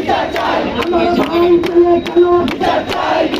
Vitor Caio! Vitor Caio!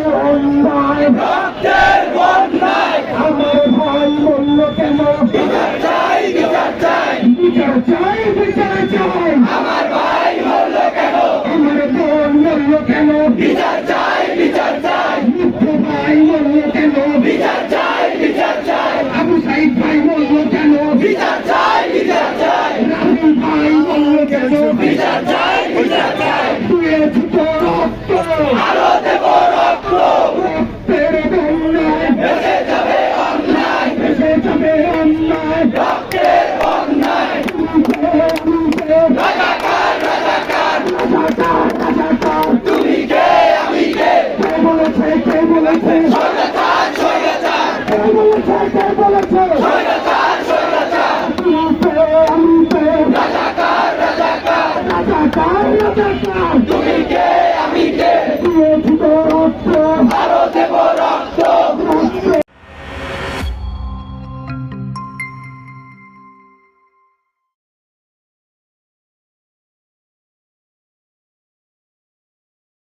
বিচার চাই। মুক্তি ভাই বলব কেন বিচার চাই বিচার চাই। আবু সাইদ ভাই বলব কেন? বিচার চাই বিচার চাই। রাহুল ভাই বলব কেন? বিচার চাই। বলেছে। কে বলেছে। রাজাকার রাজাকার। তুমি কে আমি কে?